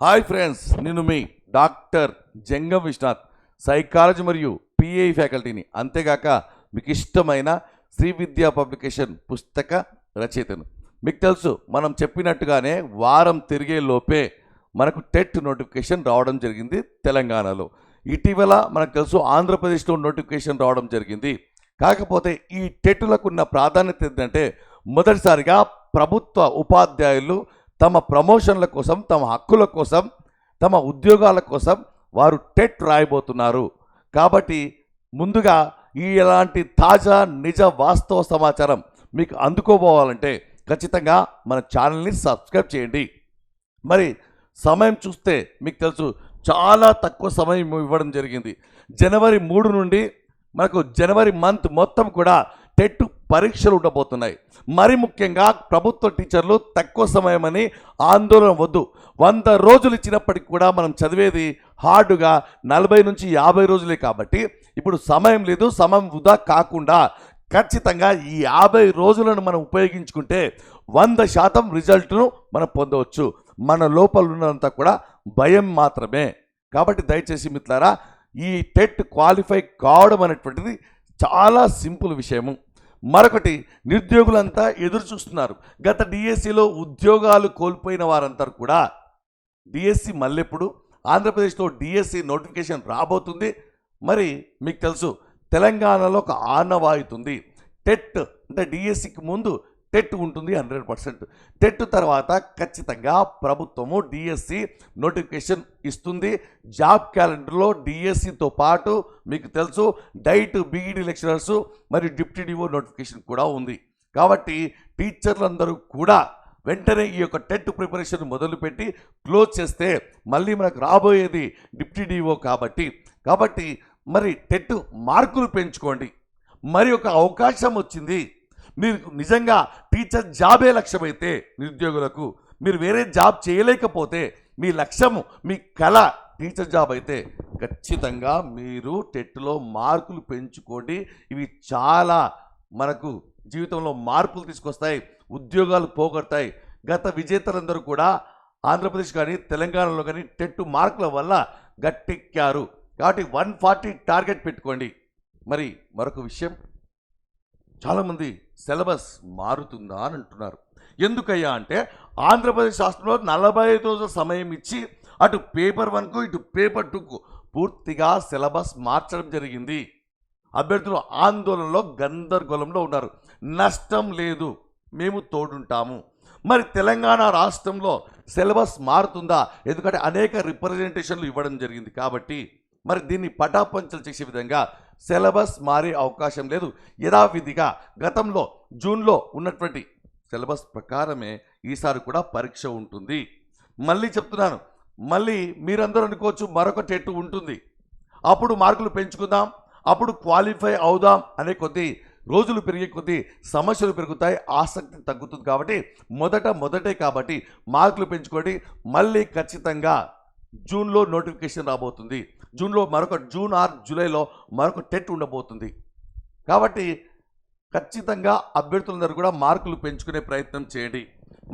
Hi friends నేను మీ doctor Jangam Vishwanath psychology మరియు పిఐ ఫ్యాకల్టీని. అంతేగాక మీకు ఇష్టమైన శ్రీ విద్యా పబ్లికేషన్ పుస్తక రచయితను. మీకు తెలుసు మనం చెప్పినట్టుగానే వారం తిరిగే లోపే మనకు టెట్ నోటిఫికేషన్ రావడం జరిగింది తెలంగాణలో. ఇటీవల మనకు తెలుసు ఆంధ్రప్రదేశ్లో నోటిఫికేషన్ రావడం జరిగింది. కాకపోతే ఈ టెట్లకు ఉన్న ప్రాధాన్యత ఏంటంటే మొదటిసారిగా ప్రభుత్వ ఉపాధ్యాయులు తమ ప్రమోషన్ల కోసం తమ హక్కుల కోసం తమ ఉద్యోగాల కోసం వారు టెట్ రాయబోతున్నారు. కాబట్టి ముందుగా ఈ ఎలాంటి తాజా నిజ వాస్తవ సమాచారం మీకు అందుకోబోవాలంటే ఖచ్చితంగా మన ఛానల్ని సబ్స్క్రైబ్ చేయండి. మరి సమయం చూస్తే మీకు తెలుసు చాలా తక్కువ సమయం ఇవ్వడం జరిగింది. జనవరి మూడు నుండి మనకు జనవరి మంత్ మొత్తం కూడా టెట్ పరీక్షలు ఉండబోతున్నాయి. మరి ముఖ్యంగా ప్రభుత్వ టీచర్లు తక్కువ సమయమని ఆందోళన వద్దు. వంద రోజులు ఇచ్చినప్పటికి కూడా మనం చదివేది హార్డ్గా నలభై నుంచి యాభై రోజులే కాబట్టి ఇప్పుడు సమయం లేదు సమయం వృధా కాకుండా ఖచ్చితంగా ఈ యాభై రోజులను మనం ఉపయోగించుకుంటే వంద శాతం రిజల్ట్ను మనం పొందవచ్చు. మన లోపల ఉన్నంత కూడా భయం మాత్రమే. కాబట్టి దయచేసి మిత్రులారా ఈ టెట్ క్వాలిఫై కావడం అనేటువంటిది చాలా సింపుల్ విషయము. మరొకటి నిరుద్యోగులంతా ఎదురు చూస్తున్నారు గత డిఎస్సిలో ఉద్యోగాలు కోల్పోయిన వారంతా కూడా డిఎస్సి మళ్ళెప్పుడు ఆంధ్రప్రదేశ్లో డిఎస్సి నోటిఫికేషన్ రాబోతుంది. మరి మీకు తెలుసు తెలంగాణలో ఒక ఆనవాయితుంది. టెట్ అంటే డిఎస్సికి ముందు టెట్ ఉంటుంది హండ్రెడ్ పర్సెంట్. టెట్ తర్వాత ఖచ్చితంగా ప్రభుత్వము డిఎస్సి నోటిఫికేషన్ ఇస్తుంది. జాబ్ క్యాలెండర్లో డిఎస్సితో పాటు మీకు తెలుసు డైట్ బీఈడి లెక్చరర్స్ మరియు డిప్యూటీ డిఓ నోటిఫికేషన్ కూడా ఉంది. కాబట్టి టీచర్లందరూ కూడా వెంటనే ఈ యొక్క టెట్ ప్రిపరేషన్ మొదలుపెట్టి క్లోజ్ చేస్తే మళ్ళీ మనకు రాబోయేది డిప్యూటీ డిఓ కాబట్టి. కాబట్టి మరి టెట్ మార్కులు పెంచుకోండి. మరి ఒక అవకాశం వచ్చింది. మీరు నిజంగా టీచర్ జాబే లక్ష్యమైతే నిరుద్యోగులకు మీరు వేరే జాబ్ చేయలేకపోతే మీ లక్ష్యము మీ కళ టీచర్ జాబ్ అయితే ఖచ్చితంగా మీరు టెట్లో మార్కులు పెంచుకోండి. ఇవి చాలా మనకు జీవితంలో మార్పులు తీసుకొస్తాయి ఉద్యోగాలు పోగొడతాయి. గత విజేతలందరూ కూడా ఆంధ్రప్రదేశ్ కానీ తెలంగాణలో కానీ టెట్ మార్కుల వల్ల గట్టెక్కారు. కాబట్టి వన్ ఫార్టీ టార్గెట్ పెట్టుకోండి. మరి మరొక విషయం చాలామంది సిలబస్ మారుతుందా అని అంటున్నారు. ఎందుకయ్యా అంటే ఆంధ్రప్రదేశ్ రాష్ట్రంలో నలభై ఐదు రోజుల సమయం ఇచ్చి అటు పేపర్ వన్కు ఇటు పేపర్ టూకు పూర్తిగా సిలబస్ మార్చడం జరిగింది. అభ్యర్థులు ఆందోళనలో గందరగోళంలో ఉన్నారు. నష్టం లేదు మేము తోడుంటాము. మరి తెలంగాణ రాష్ట్రంలో సిలబస్ మారుతుందా? ఎందుకంటే అనేక రిప్రజెంటేషన్లు ఇవ్వడం జరిగింది కాబట్టి మరి దీన్ని పటాపంచలు చేసే విధంగా సిలబస్ మారే అవకాశం లేదు. యథావిధిగా గతంలో జూన్లో ఉన్నటువంటి సిలబస్ ప్రకారమే ఈసారి కూడా పరీక్ష ఉంటుంది. మళ్ళీ చెప్తున్నాను మళ్ళీ మీరందరూ అనుకోవచ్చు మరొక టెట్ ఉంటుంది. అప్పుడు మార్కులు పెంచుకుందాం అప్పుడు క్వాలిఫై అవుదాం అనే కొద్దీ రోజులు పెరిగే కొద్దీ సమస్యలు పెరుగుతాయి ఆసక్తి తగ్గుతుంది కాబట్టి మొదట మొదటే కాబట్టి మార్కులు పెంచుకోండి. మళ్ళీ ఖచ్చితంగా జూన్లో నోటిఫికేషన్ రాబోతుంది. జూన్లో మరొక జూన్ ఆర్ జూలైలో మరొక టెట్ ఉండబోతుంది. కాబట్టి ఖచ్చితంగా అభ్యర్థులందరూ కూడా మార్కులు పెంచుకునే ప్రయత్నం చేయండి.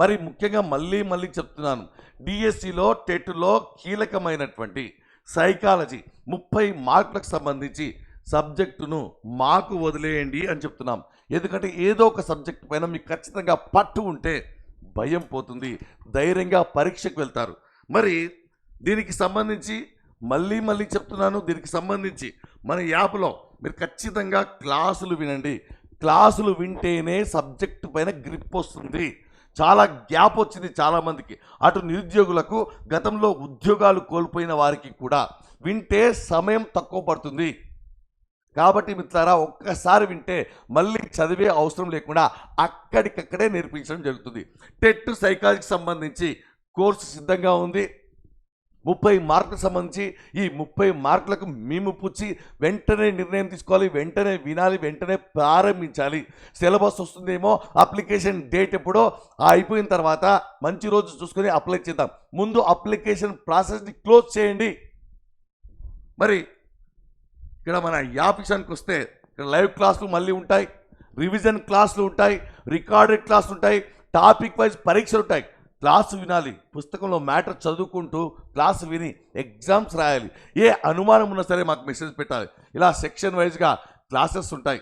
మరి ముఖ్యంగా మళ్ళీ మళ్ళీ చెప్తున్నాను. డిఎస్సిలో టెట్లో కీలకమైనటువంటి సైకాలజీ ముప్పై మార్కులకు సంబంధించి సబ్జెక్టును మాకు వదిలేయండి అని చెప్తున్నాం. ఎందుకంటే ఏదో ఒక సబ్జెక్ట్ పైన మీకు ఖచ్చితంగా పట్టు ఉంటే భయం పోతుంది. ధైర్యంగా పరీక్షకు వెళ్తారు. మరి దీనికి సంబంధించి మళ్ళీ మళ్ళీ చెప్తున్నాను దీనికి సంబంధించి మన యాప్లో మీరు ఖచ్చితంగా క్లాసులు వినండి. క్లాసులు వింటేనే సబ్జెక్టు పైన గ్రిప్ వస్తుంది. చాలా గ్యాప్ వచ్చింది చాలామందికి. అటు నిరుద్యోగులకు గతంలో ఉద్యోగాలు కోల్పోయిన వారికి కూడా వింటే సమయం తక్కువ పడుతుంది. కాబట్టి మిత్రారా ఒక్కసారి వింటే మళ్ళీ చదివే అవసరం లేకుండా అక్కడికక్కడే నేర్పించడం జరుగుతుంది. టెట్ సైకాలజీకి సంబంధించి కోర్సు సిద్ధంగా ఉంది. ముప్పై మార్కులకు సంబంధించి ఈ ముప్పై మార్కులకు మేము పుచ్చి వెంటనే నిర్ణయం తీసుకోవాలి వెంటనే వినాలి వెంటనే ప్రారంభించాలి. సిలబస్ వస్తుందేమో అప్లికేషన్ డేట్ ఎప్పుడో అయిపోయిన తర్వాత మంచి రోజు చూసుకొని అప్లై చేద్దాం. ముందు అప్లికేషన్ ప్రాసెస్ని క్లోజ్ చేయండి. మరి ఇక్కడ మన యాప్ విషయానికి వస్తే ఇక్కడ లైవ్ క్లాసులు మళ్ళీ ఉంటాయి రివిజన్ క్లాసులు ఉంటాయి రికార్డెడ్ క్లాసులు ఉంటాయి టాపిక్ వైజ్ పరీక్షలు ఉంటాయి. క్లాసు వినాలి. పుస్తకంలో మ్యాటర్ చదువుకుంటూ క్లాసు విని ఎగ్జామ్స్ రాయాలి. ఏ అనుమానం ఉన్నా సరే మాకు మెసేజ్ పెట్టాలి. ఇలా సెక్షన్ వైజ్గా క్లాసెస్ ఉంటాయి.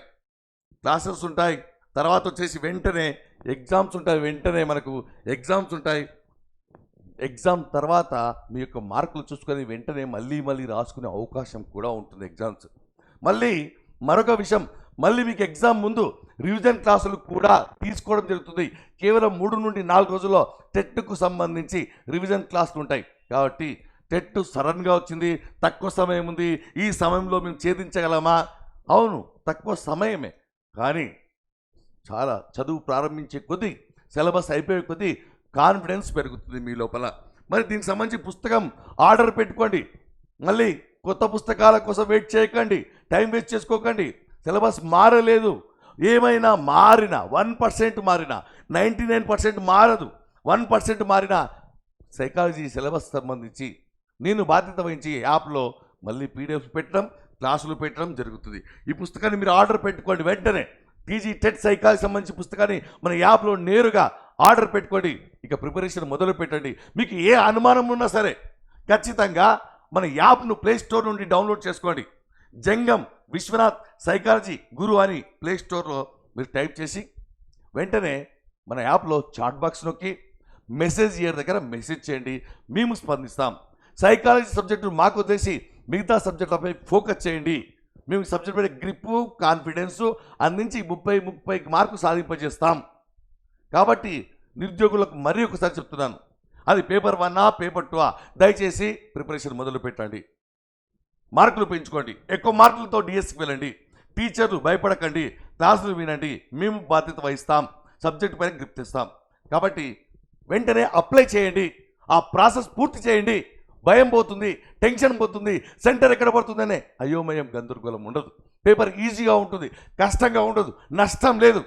క్లాసెస్ ఉంటాయి. తర్వాత వచ్చేసి వెంటనే ఎగ్జామ్స్ ఉంటాయి. వెంటనే మనకు ఎగ్జామ్స్ ఉంటాయి. ఎగ్జామ్ తర్వాత మీ యొక్క మార్కులు చూసుకొని వెంటనే మళ్ళీ మళ్ళీ రాసుకునే అవకాశం కూడా ఉంటుంది ఎగ్జామ్స్. మళ్ళీ మరొక విషయం. మళ్ళీ మీకు ఎగ్జామ్ ముందు రివిజన్ క్లాసులు కూడా తీసుకోవడం జరుగుతుంది. కేవలం మూడు నుండి నాలుగు రోజుల్లో టెట్కు సంబంధించి రివిజన్ క్లాసులు ఉంటాయి. కాబట్టి టెట్ సడన్గా వచ్చింది తక్కువ సమయం ఉంది. ఈ సమయంలో మేము ఛేదించగలమా? అవును తక్కువ సమయమే. కానీ చాలా చదువు ప్రారంభించే కొద్దీ సిలబస్ అయిపోయే కొద్దీ కాన్ఫిడెన్స్ పెరుగుతుంది మీ లోపల. మరి దీనికి సంబంధించి పుస్తకం ఆర్డర్ పెట్టుకోండి. మళ్ళీ కొత్త పుస్తకాల కోసం వెయిట్ చేయకండి. టైం వేస్ట్ చేసుకోకండి. సిలబస్ మారలేదు. ఏమైనా మారినా వన్ పర్సెంట్ మారినా నైంటీ నైన్ పర్సెంట్ మారదు. వన్ పర్సెంట్ మారినా సైకాలజీ సిలబస్ సంబంధించి నేను బాధ్యత వహించి యాప్లో మళ్ళీ పీడిఎఫ్ పెట్టడం క్లాసులు పెట్టడం జరుగుతుంది. ఈ పుస్తకాన్ని మీరు ఆర్డర్ పెట్టుకోండి వెంటనే. టీజీ టెట్ సైకాలజీ సంబంధించి పుస్తకాన్ని మన యాప్లో నేరుగా ఆర్డర్ పెట్టుకోండి. ఇక ప్రిపరేషన్ మొదలు పెట్టండి. మీకు ఏ అనుమానం ఉన్నా సరే ఖచ్చితంగా మన యాప్ను ప్లే స్టోర్ నుండి డౌన్లోడ్ చేసుకోండి. జంగం విశ్వనాథ్ సైకాలజీ గురు అని ప్లే స్టోర్లో మీరు టైప్ చేసి వెంటనే మన యాప్లో చాట్ బాక్స్ నొక్కి మెసేజ్ ఇయర్ దగ్గర మెసేజ్ చేయండి. మేము స్పందిస్తాం. సైకాలజీ సబ్జెక్టు మాకు వదిలేసి మిగతా సబ్జెక్టులపై ఫోకస్ చేయండి. మేము సబ్జెక్ట్ పై గ్రిప్పు కాన్ఫిడెన్సు అందించి ముప్పై ముప్పై మార్కు సాధింపజేస్తాం. కాబట్టి నిరుద్యోగులకు మరీ ఒకసారి చెప్తున్నాను. అది పేపర్ వన్నా పేపర్ టూ దయచేసి ప్రిపరేషన్ మొదలు పెట్టండి మార్కులు పెంచుకోండి. ఎక్కువ మార్కులతో డిఎస్సికి వెళ్ళండి. టీచర్లు భయపడకండి. క్లాసులు వినండి. మేము బాధ్యత వహిస్తాం. సబ్జెక్ట్ పైన గుర్తిస్తాం కాబట్టి వెంటనే అప్లై చేయండి. ఆ ప్రాసెస్ పూర్తి చేయండి. భయం పోతుంది. టెన్షన్ పోతుంది. సెంటర్ ఎక్కడ పడుతుందనే అయోమయం గందరగోళం ఉండదు. పేపర్ ఈజీగా ఉంటుంది. కష్టంగా ఉండదు. నష్టం లేదు.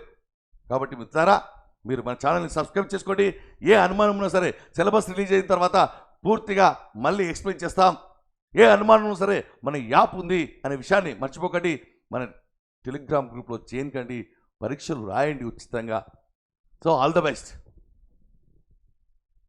కాబట్టి మిత్రారా మీరు మన ఛానల్ని సబ్స్క్రైబ్ చేసుకోండి. ఏ అనుమానం ఉన్నా సరే సిలబస్ రిలీజ్ అయిన తర్వాత పూర్తిగా మళ్ళీ ఎక్స్ప్లెయిన్ చేస్తాం. ఏ అనుమానం సరే మన యాప్ ఉంది అనే విషయాన్ని మర్చిపోకండి. మన టెలిగ్రామ్ గ్రూప్లో చేయండి. పరీక్షలు రాయండి ఉచితంగా. So all the best.